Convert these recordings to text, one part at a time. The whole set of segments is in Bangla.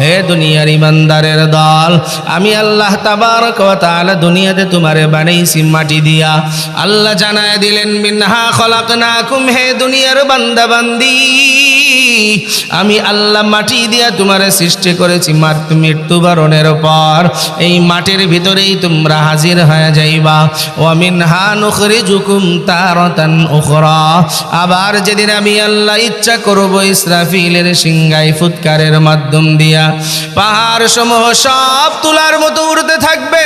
হে দুনিয়ার ইমানদারের দল, আমি আল্লাহ তাবারক ওয়া তাআলা দুনিয়াতে তোমারে বানাইছি মাটি দিয়া। আল্লাহ জানায় দিলেন, মিনহা খলাকনাকুম, হে দুনিয়ার বান্দা বান্দি আমি আল্লাহ মাটি দিয়া তোমারে সৃষ্টি করেছি মাত মৃত্যুবরণের পর। এই মাটির ভিতরেই তোমরা হাজির হয়ে যাইবা। ও মিনহা নুখরিজুকুম তারাতান উখরা। আবার যেদিন আমি আল্লাহ ইচ্ছা করব ইসরাফিলের সিংগাই ফুৎকারের মাধ্যম দিয়া পাহাড় সমূহ সব তুলার মতো উড়তে থাকবে।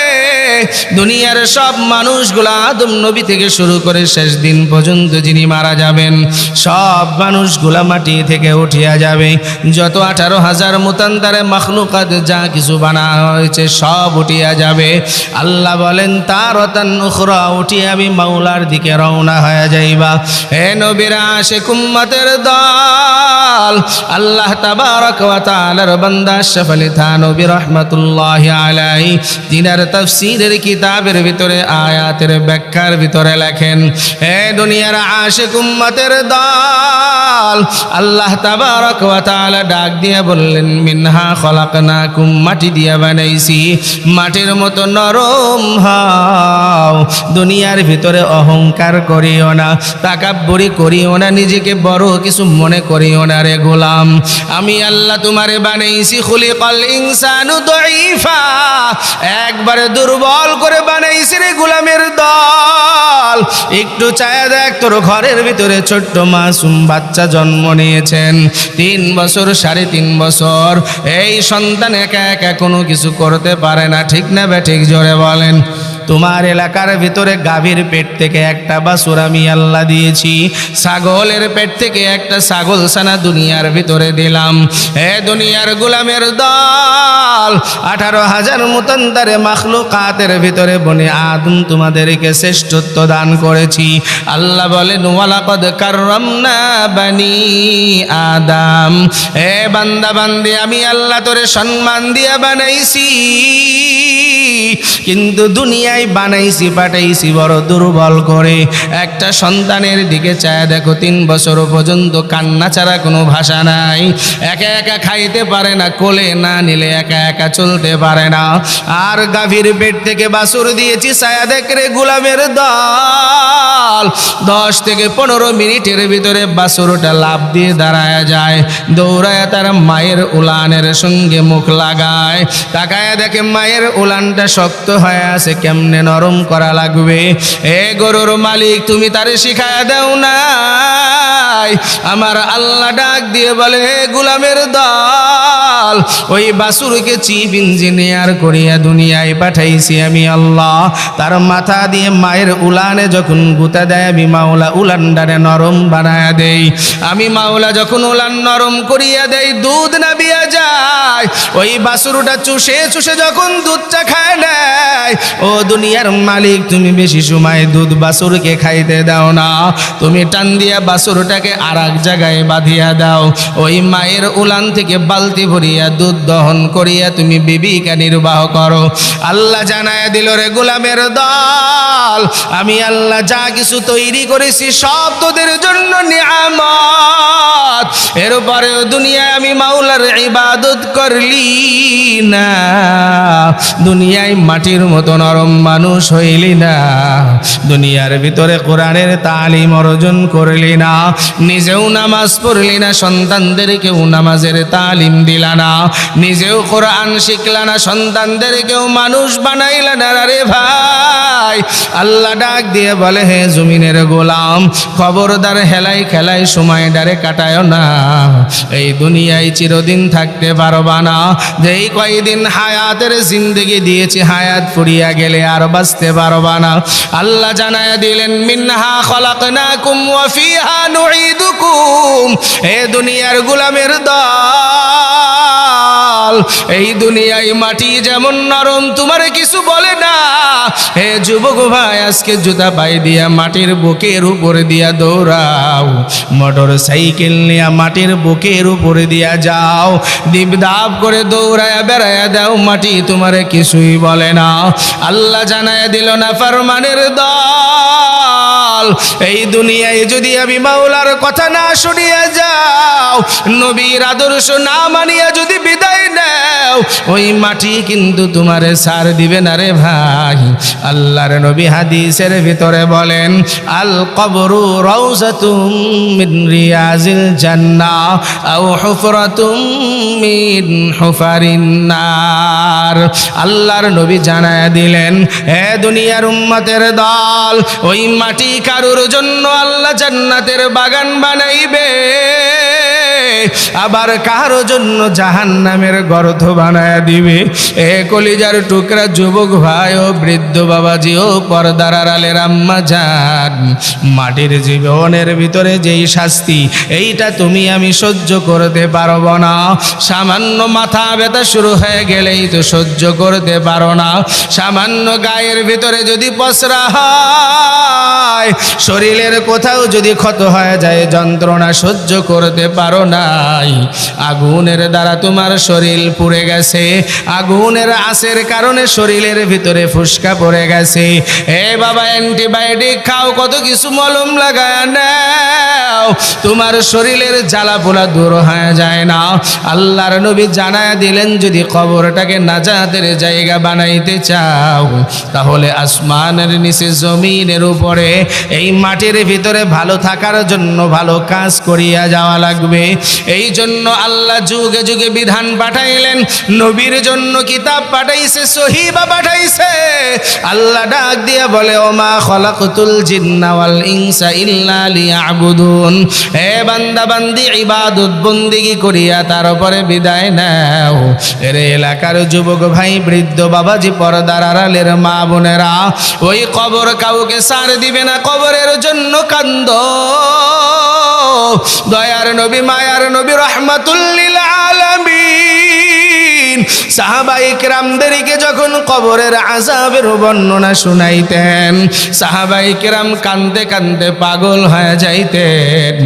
দুনিয়ার সব মানুষগুলা আদম নবী থেকে শুরু করে শেষ দিন পর্যন্ত যিনি মারা যাবেন, সব মানুষগুলা মাটি থেকে উঠিয়া যাবে। যত আঠারো হাজার মুতান্তারে মখলুকাত যা কিছু বানা হয়েছে সব উঠিয়া যাবে। আল্লাহ বলেন তার অতান উখরা, উঠিয়ে আমি মাওলার দিকে রওনা হয়ে যাইবা। হে নবীরা সে কুম্মতের দল, আল্লাহ তাবারক ওয়া তাআলার বান্দা আশরাফ আলী থানবী রাহমাতুল্লাহি আলাইহি। তিনার তাফসীরের কিতাবের ভিতরে, আয়াতের ব্যাখ্যার ভিতরে লেখেন, হে দুনিয়ার আশিক উম্মতের দল, আল্লাহ তাবারক ওয়া ডাক দিয়ে বললেন, মিনহা খলাকনাকুম, মাটি দিয়া বানাইছি। মাটির মতো নরম হও। দুনিয়ার ভিতরে অহংকার করিও না, তাকাব্বরি করিও না, নিজেকে বড় কিছু মনে করিও না রে গোলাম। আমি আল্লাহ তোমারে বানাইছি, খুলিকাল ইনসানু দাইফা একবারে দুর্বল করে বানাইছি রে গোলামের দল। একটু চায়া দেখ, তোর ঘরের ভিতরে ছোট্ট মাসুম বাচ্চা জন্ম নিয়েছেন। তিন বছর, সাড়ে তিন বছর। এই সন্তান একা একা কোনো কিছু করতে পারে না, ঠিক না বে, ঠিক জোরে বলেন। তোমার এলাকার ভিতরে গাভীর পেট থেকে একটা বাসুর আমি আল্লাহ দিয়েছি। ছাগলের পেট থেকে একটা ছাগল সানা দুনিয়ার ভিতরে দিলাম। হে দুনিয়ার গোলামের দল, আঠারো হাজার মুতন্দারে মাখলুকাতের ভিতরে বনে আদম তোমাদেরকে শ্রেষ্ঠত্ব দান করেছি। আল্লাহ বলেন, ওয়ালাকদ কাররামনা বানি আদাম। হে বান্দা, বান্দি, আমি আল্লাহ তোরে সম্মান দিয়া বানাইছি। কিন্তু দুনিয়ায় বানাইছি, পাঠাইছি বড় দুর্বল করে। একটা সন্তানের দিকে চায়, দেখো তিন বছর পর্যন্ত কান্না ছাড়া কোনো ভাষা নাই। একা একা খাইতে পারে না, কোলে না নিলে একা একা চলতে পারে না। আর গাভীর পেট থেকে বাসুর দিয়েছি, ছায়া দেখ রে গোলামের দল। দশ থেকে পনেরো মিনিটের ভিতরে বাসুরটা লাভ দিয়ে দাঁড়ায় যায়। দৌড়ায় তার মায়ের উলানের সঙ্গে মুখ লাগায়। তাকায় দেখে মায়ের উলানটা শক্ত হয়ে আছে, কেমনে নরম করা লাগবে? এ গরুর মালিক, তুমি তারে শিখায় দাও না আমার আল্লাহ ডাক দিয়ে বলে গুলামের দল ওই বাসুরকে চিফ ইঞ্জিনিয়ার করিয়া দুনিয়ায় পাঠাইছি আমি আল্লাহ। তার মাথা দিয়ে মায়ের উলানে যখন গুতা দেয়, আমি মাওলা উলানডারে নরম বানায়া দেই। আমি মাওলা যখন উলান নরম করিয়া দেই, দুধ নাবিয়া যায়। ওই বাসুরটা চুষে চুষে যখন দুধটা খায় নেয়, ও দুনিয়ার মালিক, তুমি বেশি সময় দুধ বাসুরকে খাইতে দাও না। তুমি টান দিয়া বাসুরটাকে আর এক জায়গায় বাঁধিয়া দাও। ওই মায়ের উলান থেকে বালতি ভরিয়া দুধ দহন করিয়া তুমি বিবিকা নির্বাহ করো। আল্লাহ জানায় দিল, রে গোলামের দল, আমি আল্লাহ যা কিছু তৈরি করেছি সব তোদের জন্য নিয়ামত। এরপরেও দুনিয়ায় আমি মাওলার ইবাদত করলি না। দুনিয়ায় মাটির মতো নরম মানুষ হইলি না। দুনিয়ার ভিতরে কোরআনের তালিম অর্জন করলি না। নিজেও নামাজ পড়লি না, সন্তানদেরকেও নামাজের তালিম দিলা না। নিজেও কোরআন শিখলা না, সন্তানদেরকেও মানুষ বানাইলা না রে ভাই। আল্লাহ ডাক দিয়ে বলে, হে জমিনের গোলাম, খবরদার হেলাই খেলাই সময় ডারে কাটায় না। এই দুনিয়ায় চিরদিন থাকতে পারবা না। যেই কয়দিন হায়াতের জিন্দগি দিয়েছি, হায়াত ফুরিয়া গেলে আর বাঁচতে পারবা না। আল্লাহ জানায় দিলেন, মিনহা খলাকনাকুম ওয়া ফিহা নুঈদুকুম। হে দুনিয়ার গোলামের দল এই দুনিয়ায় মাটি যেমন নরম, তোমার কিছু বলে না। হে যুবক ভাই, আজকে জুতা পাই দিয়া মাটির বুকের উপরে দিয়া দৌড়াও। মোটর সাইকেল নিয়ে মাটির বুকের উপরে দিয়া যাও। দীপদাপ করে দৌড়ায়া বেড়ায়া দাও, মাটি তোমারে কিছুই বলে না। আল্লাহ জানায় দিল না ফারমানের দল। এই দুনিয়ায় যদি আমি মাওলার কথা না শুনিয়া যাও, নবীর আদর্শ না মানিয়া যদি বিদায় নেও, ওই মাটি কিন্তু তোমারে সার দিবে না রে ভাই। আল্লাহর নবী হাদিসের ভিতরে বলেন, আল কবরু রওজাতুম মিন রিয়াজিল জান্নাহ আও হুফরাতুম মিন হুফারিন নার। আল্লাহর নবী জানায় দিলেন, হে দুনিয়ার উম্মতের দল, ওই মাটি কারুর জন্য আল্লাহ জান্নাতের বাগান বানাইবে। আবার কারও জন্য জাহান নামের গর্থ বানায় দিবে। এ কলিজার টুকরা যুবক ভাই ও বৃদ্ধ বাবাজি ও পর্দার আলের আম্মা যান। মাটির জীবনের ভিতরে যেই শাস্তি, এইটা তুমি আমি সহ্য করতে পারব না। সামান্য মাথা ব্যথা শুরু হয়ে গেলেই তো সহ্য করতে পারো না। সামান্য গায়ের ভিতরে যদি পসরা হয়, শরীরের কোথাও যদি ক্ষত হয়ে যায়, যন্ত্রণা সহ্য করতে পারো নাই আগুনের দ্বারা তোমার শরীর পুড়ে গেছে। আগুনের আসের কারণে শরীরের ভিতরে ফুসকা পড়ে গেছে। এ বাবা, অ্যান্টিবায়োটিক খাও, কত কিছু মলম লাগায় নাও। তোমার শরীরের জ্বালা পোলা দূর হয়ে যায় না। আল্লাহর নবী জানায় দিলেন, যদি কবরটাকে নাজাতের জায়গা বানাইতে চাও, তাহলে আসমানের নিচে জমিনের উপরে, এই মাটির ভিতরে ভালো থাকার জন্য ভালো কাজ করিয়া যাওয়া লাগবে। এই জন্য আল্লাহ যুগে যুগে বিধান পাঠাইলেন। নবীর জন্য কিতাব পাঠাইছে, সহিবা পাঠাইছে। আল্লাহ ডাক দিয়া বলে, ওমা খলাকুতুল জিন্না ওয়াল ইনসা ইল্লা লিয়াবুদুন। হে বান্দা বান্দি ইবাদত বন্দিগি করিয়া তার উপরে বিদায় নাও। এর এলাকার যুবক ভাই, বৃদ্ধ বাবাজি, পর্দার আড়ালের মা বোনেরা, ওই কবর কাউকে সার দিবে না, কবরের জন্য কান্দ। দয়ার নবী, মায়ার নবী রহমাতুল্লিল আলামিন। সাহাবাই কেরামদেরকে যখন কবরের আজাবের বর্ণনা শুনাইতেন সাহাবাই কেরাম কান্দে কান্দে পাগল হয়ে যাইতেন।